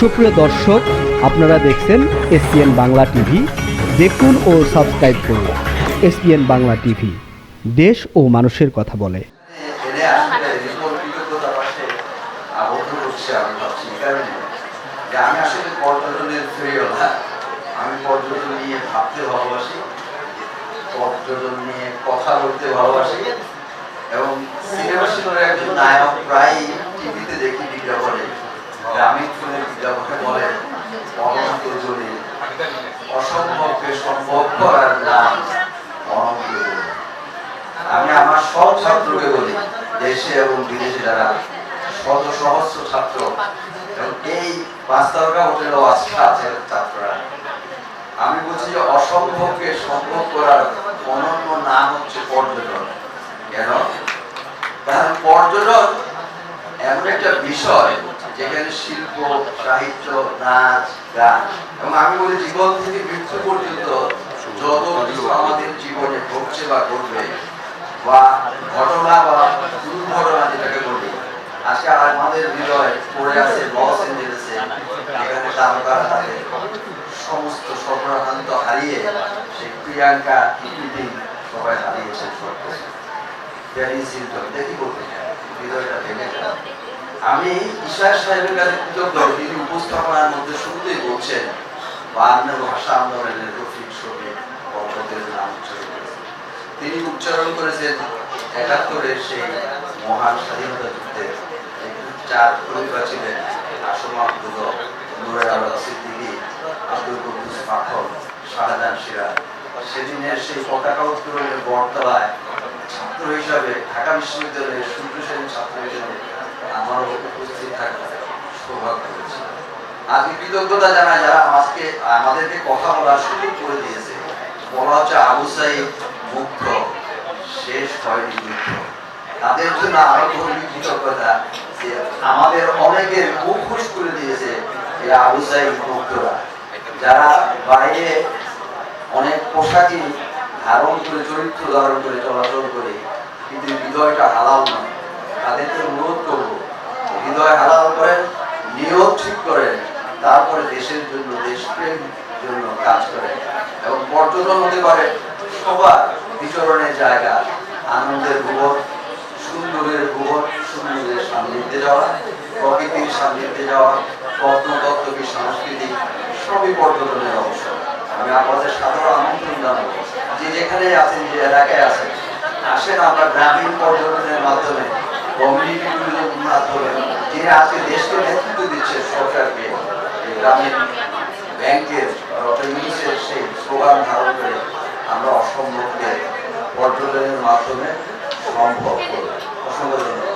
সুপ্রিয় দর্শক, আপনারা দেখছেন এসপিএন বাংলা টিভি। দেখুন ও সাবস্ক্রাইব করুন এসপিএন বাংলা টিভি। দেশ ও মানুষের কথা বলে। নিয়ে কথা বলতে ভালোবাসি, এবং সিনেমা শিল্পের একজন নায়ক প্রায় অসম্ভবকে সম্ভব করার নাম আমি আমার সব ছাত্রকে বলি, দেশে এবং বিদেশে যারা শত সহস্র ছাত্র, এবং এই পাঁচ তারকা হোটেলেও আজকে আছে ছাত্ররা। আমি বলছি যে অসম্ভবকে সম্ভব করার অনন্য নাম হচ্ছে পর্যটন। কেন? কারণ পর্যটন এমন একটা বিষয় যেখানে শিল্প, সাহিত্য, নাচ, গান এবং আমি বলি জীবন থেকে মৃত্যু পর্যন্ত যত কিছু আমাদের জীবনে ঘটছে বা ঘটবে বা ঘটনা বা দুর্ঘটনা যেটাকে বলি, আজকে আমাদের হৃদয় পড়ে আছে লস এঞ্জেলেসে। এখানে তারকার হাতে সমস্ত সর্বরান্ত হারিয়ে সেই প্রিয়াঙ্কা ইপিটি সবাই প্যারিস দেখি বলতে হৃদয়টা ভেঙে যায় আমি ঈশ্বর সাহেবের কাছে কৃতজ্ঞ, তিনি উপস্থাপনার মধ্যে শুরুতেই বলছেন বায়ান্ন ভাষা আন্দোলনের রফিক শফিক বরকতের নাম তিনি উচ্চারণ করেছেন একাত্তরের সেই মহান স্বাধীনতা যুদ্ধের চার খলিফা ছিলেন আসম আব্দুল নুরে আল্লাহ সিদ্দিকী, আব্দুল কুদ্দুস পাথর শাহজাহান সিরাজ। সেদিনের সেই পতাকা উত্তোলনের বটতলায় ছাত্র হিসাবে ঢাকা বিশ্ববিদ্যালয়ের সূর্য সেন ছাত্র হিসেবে আমারও উপস্থিত থাকার সৌভাগ্য কৃতজ্ঞতা জানাই যারা আজকে আমাদেরকে কথা বলার সুযোগ করে দিয়েছে। বলা হচ্ছে আবু সাইদ মুক্ত শেষ হয়নি যুদ্ধ তাদের জন্য আরও গভীর কৃতজ্ঞতা যে আমাদের অনেকের মুখোশ করে দিয়েছে এই আবু সাইদ মুক্তরা যারা বাইরে অনেক পোশাকই ধারণ করে, চরিত্র ধারণ করে, চলাচল করে, কিন্তু হৃদয়টা হালাল নয়। তাদেরকে অনুরোধ করেন, তারপরে দেশের জন্য, দেশপ্রেম জন্য কাজ করেন এবং পর্যটন হতে পারে, সবার বিচরণের জায়গা, আনন্দের ভুবন সুন্দরের ভুবন সুন্দরের সান্নিধ্যে যাওয়া, প্রকৃতির সান্নিধ্যে যাওয়া প্রত্নতত্ত্বী সাংস্কৃতিক, সবই পর্যটনের অংশ। আমি আপনাদের সাধারণ আমন্ত্রণ জানাব, যে যেখানে আছেন, যে এলাকায় আছেন, আসেন আমরা গ্রামীণ পর্যটনের মাধ্যমে কমিউনিটি মাধ্যমে যিনি আজকে দেশকে নেতৃত্ব দিচ্ছে সরকারকে। গ্রামীণ ব্যাংকের ইউনিসের সেই স্লোগান ধারণ করে আমরা অসম্ভবকে পর্যটনের মাধ্যমে সম্ভব করব ধন্যবাদ